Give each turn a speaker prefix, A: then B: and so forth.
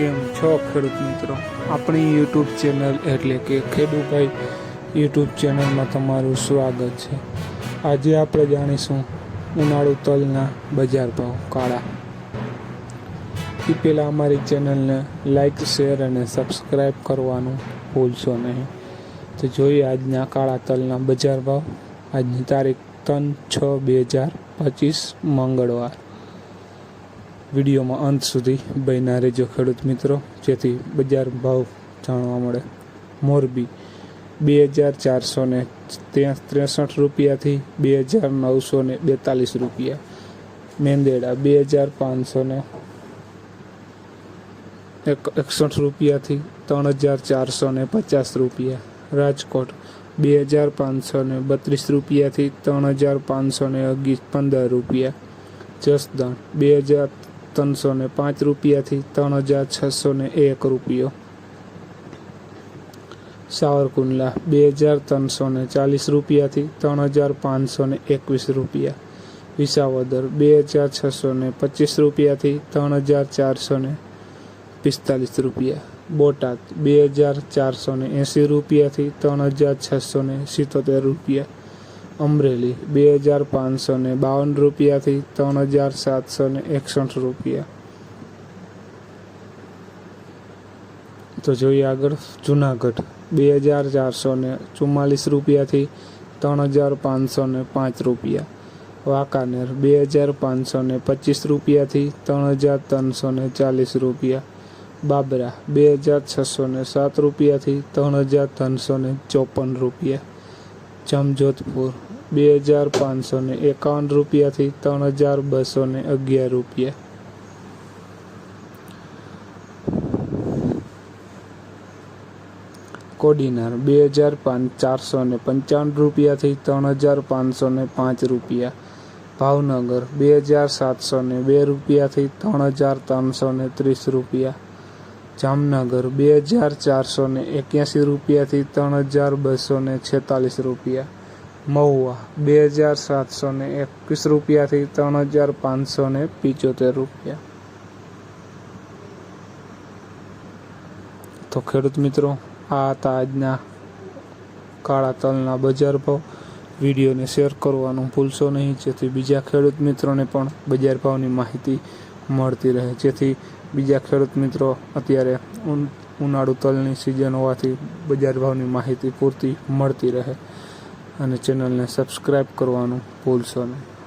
A: કેમ છો ખેડૂત મિત્રો? આપણી યુટ્યુબ ચેનલ એટલે કે ખેડૂભાઈ યુટ્યુબ ચેનલમાં તમારું સ્વાગત છે. આજે આપણે જાણીશું ઉનાળુ તલના બજાર ભાવ કાળા. એ પહેલાં અમારી ચેનલને લાઈક, શેર અને સબસ્ક્રાઈબ કરવાનું ભૂલશો નહીં. તો જોઈએ આજના કાળા તલના બજાર ભાવ. આજની તારીખ ત્રણ છ બે હજાર પચીસ મંગળવાર. વિડીયોમાં અંત સુધી બન્યા રહેજો ખેડૂત મિત્રો. જેથી બજાર ભાવ જાણવા મળે. મોરબી બે હજાર ચારસો ને ત્રેસઠ રૂપિયાથી બે હજાર નવસો ને બેતાલીસ રૂપિયા. મેંદેડા બે હજાર પાંચસો ને એક એકસઠ રૂપિયાથી ત્રણ હજાર ચારસો ને પચાસ રૂપિયા. રાજકોટ બે હજાર પાંચસો ને બત્રીસ રૂપિયાથી ત્રણ હજાર પાંચસો ને અગી પંદર રૂપિયા. જસદણ બે હજાર ત્રણસો ને પાંચ રૂપિયાથી ત્રણ હજાર છસો ને એક રૂપિયો. સાવરકુંડલા બે હજાર ત્રણસો ને ચાલીસ રૂપિયાથી ત્રણ હજાર પાંચસો ને એકવીસ રૂપિયા. વિસાવદર બે હજાર છસો ને પચીસ રૂપિયાથી ત્રણ હજાર ચારસો ને પિસ્તાલીસ રૂપિયા. બોટાદ બે હજાર ચારસો ને એંસી રૂપિયાથી ત્રણ હજાર છસો ને સિત્તોતેર રૂપિયા. અમરેલી, બે હજાર પાંચસો ને બાવન રૂપિયાથી ત્રણ હજાર સાતસો ને એકસઠ રૂપિયા. તો જોઈએ આગળ, જુનાગઢ, બે હજાર ચારસો ને ચુમ્માલીસ રૂપિયાથી ત્રણ હજાર પાંચસો ને પાંચ રૂપિયા. વાંકાનેર, બે હજાર પાંચસો ને પચીસ રૂપિયાથી ત્રણ હજાર ત્રણસો ને ચાલીસ રૂપિયા. બાબરા, બે હજાર છસો ને સાત રૂપિયાથી ત્રણ હજાર ત્રણસો ને ચોપન રૂપિયા. જમજોધપુર, બે હજાર પાંચસો ને એકાવન રૂપિયાથી ત્રણ હજાર બસો ને અગિયાર રૂપિયા. કોડીનાર, બે હજાર પાંચ ચારસો ને પંચાવન રૂપિયાથી ત્રણ હજાર પાંચસો ને પાંચ રૂપિયા. ભાવનગર, બે હજાર સાતસો ને બે રૂપિયાથી ત્રણ હજાર ત્રણસો ને ત્રીસ રૂપિયા. જામનગર બે હજાર ચારસો ને એક્યાસી રૂપિયાથી ત્રણ હજાર બસો ને છેતાલીસ રૂપિયા. મહુવા બે હજાર સાતસો ને એકવીસ રૂપિયાથી ત્રણ હજાર પાંચસો ને પિચોતેર રૂપિયા. તો ખેડૂત મિત્રો, આ હતા આજના કાળા તલના બજાર ભાવ. વિડીયોને શેર કરવાનું ભૂલશો નહીં, જેથી બીજા ખેડૂત મિત્રોને પણ બજાર ભાવની માહિતી મળતી રહે. જેથી બીજા ખેડૂત મિત્રો, અત્યારે ઉન, ઉનાળુ તલની સિઝન હોવાથી બજાર ભાવની માહિતી પૂરતી મળતી રહે. અને ચેનલને સબસ્ક્રાઈબ કરવાનું ભૂલશો નહીં.